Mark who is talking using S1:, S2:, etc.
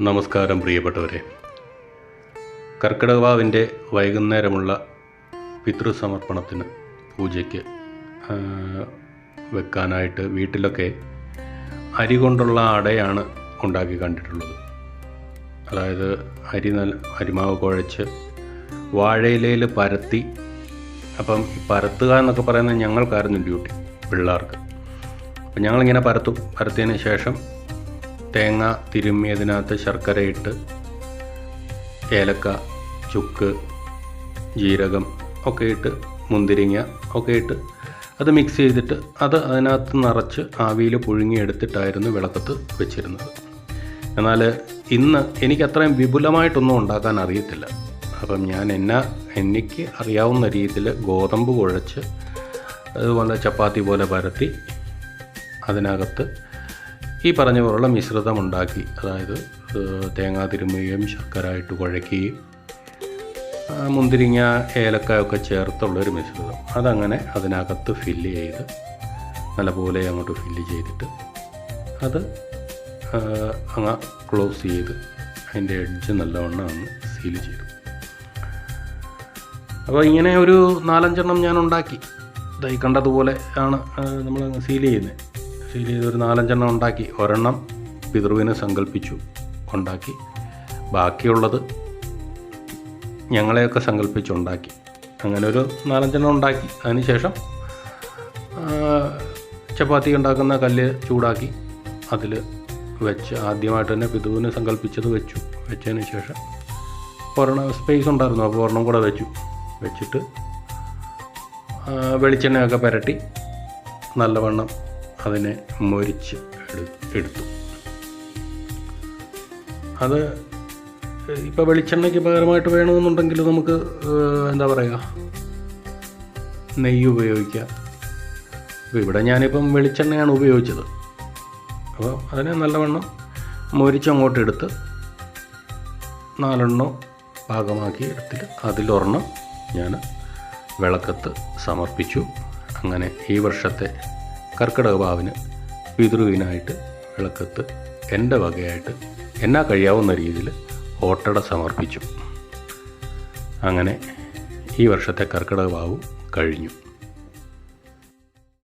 S1: നമസ്കാരം പ്രിയപ്പെട്ടവരെ. കർക്കിടകവാവിന്റെ വൈകുന്നേരമുള്ള പിതൃസമർപ്പണത്തിന് പൂജയ്ക്ക് വെക്കാനായിട്ട് വീട്ടിലൊക്കെ അരി കൊണ്ടുള്ള അടയാണ് ഉണ്ടാക്കി കണ്ടിട്ടുള്ളത്. അതായത് അരി നല്ല അരിമാവ് കുഴച്ച് വാഴയിലയിൽ പരത്തി അപ്പം ഈ പരത്തുക എന്നൊക്കെ പറയുന്നത് ഞങ്ങൾക്കായിരുന്നു ഡ്യൂട്ടി പിള്ളേർക്ക്. അപ്പം ഞങ്ങളിങ്ങനെ പരത്തും പരത്തിയതിന് ശേഷം തേങ്ങ തിരുമ്മിയതിനകത്ത് ശർക്കര ഇട്ട് ഏലക്ക ചുക്ക് ജീരകം ഒക്കെ ഇട്ട് മുന്തിരിങ്ങ ഒക്കെ ഇട്ട് അത് മിക്സ് ചെയ്തിട്ട് അത് അതിനകത്ത് നിറച്ച് ആവിയിൽ പുഴുങ്ങിയെടുത്തിട്ടായിരുന്നു വിളക്കത്ത് വെച്ചിരുന്നത്. എന്നാൽ ഇന്ന് എനിക്കത്രയും വിപുലമായിട്ടൊന്നും ഉണ്ടാക്കാൻ അറിയത്തില്ല. അപ്പം ഞാൻ എന്നാ എനിക്ക് അറിയാവുന്ന രീതിയിൽ ഗോതമ്പ് കുഴച്ച് അതുപോലെ ചപ്പാത്തി പോലെ പരത്തി അതിനകത്ത് ഈ പറഞ്ഞ പോലുള്ള മിശ്രിതം ഉണ്ടാക്കി അതായത് തേങ്ങാ തിരുമുകയും ശർക്കര ഇട്ട് കുഴയ്ക്കുകയും ആ, മുന്തിരിങ്ങ ഏലക്കായൊക്കെ ചേർത്തുള്ളൊരു മിശ്രിതം. അതങ്ങനെ അതിനകത്ത് ഫില്ല് ചെയ്ത് നല്ലപോലെ അങ്ങോട്ട് ഫില്ല് ചെയ്തിട്ട് അത് അങ്ങ് ക്ലോസ് ചെയ്ത് അതിന്റെ എഡ്ജ് നല്ലവണ്ണം അങ്ങ് സീൽ ചെയ്തു. അപ്പോൾ ഇങ്ങനെ ഒരു നാലഞ്ചെണ്ണം ഞാൻ ഉണ്ടാക്കി. കണ്ടതുപോലെ ആണ് നമ്മൾ സീൽ ചെയ്യുന്നത്. സീൽ ചെയ്ത് ഒരു നാലഞ്ചെണ്ണം ഉണ്ടാക്കി. ഒരെണ്ണം പിതൃവിനെ സങ്കല്പിച്ചു ഉണ്ടാക്കി. ബാക്കിയുള്ളത് ഞങ്ങളെയൊക്കെ സങ്കല്പിച്ചുണ്ടാക്കി അങ്ങനെ ഒരു നാലഞ്ചെണ്ണം ഉണ്ടാക്കി. അതിനുശേഷം ചപ്പാത്തി ഉണ്ടാക്കുന്ന കല്ല് ചൂടാക്കി. അതിൽ വെച്ച് ആദ്യമായിട്ട് തന്നെ പിതുവിനെ സങ്കല്പിച്ചത് വെച്ചു. വെച്ചതിന് ശേഷം ഒരെണ്ണം സ്പേസ് ഉണ്ടായിരുന്നു. അപ്പോൾ ഒരെണ്ണം കൂടെ വെച്ചു. വെച്ചിട്ട് വെളിച്ചെണ്ണയൊക്കെ പുരട്ടി. നല്ലവണ്ണം അതിനെ മൊരിച്ച് എടു എടുത്തു. അത് ഇപ്പോൾ വെളിച്ചെണ്ണയ്ക്ക് പകരമായിട്ട് വേണമെന്നുണ്ടെങ്കിൽ നമുക്ക് എന്താ പറയുക നെയ്യ് ഉപയോഗിക്കാം. അപ്പോൾ ഇവിടെ ഞാനിപ്പം വെളിച്ചെണ്ണയാണ് ഉപയോഗിച്ചത്. അപ്പോൾ അതിനെ നല്ലവണ്ണം മൊരിച്ചങ്ങോട്ട് എടുത്ത് നാലെണ്ണം പാകമാക്കി എടുത്തിട്ട് അതിലൊരെണ്ണം ഞാൻ വിളക്കത്ത് സമർപ്പിച്ചു. അങ്ങനെ ഈ വർഷത്തെ കർക്കിടക ഭാവിന് പിതൃവിനായിട്ട് വിളക്കത്ത് എന്റെ വകയായിട്ട് എന്നാ കഴിയാവുന്ന രീതിയിൽ ഓട്ടട സമർപ്പിച്ചു. അങ്ങനെ ഈ വർഷത്തെ കർക്കിടക ഭാവും കഴിഞ്ഞു.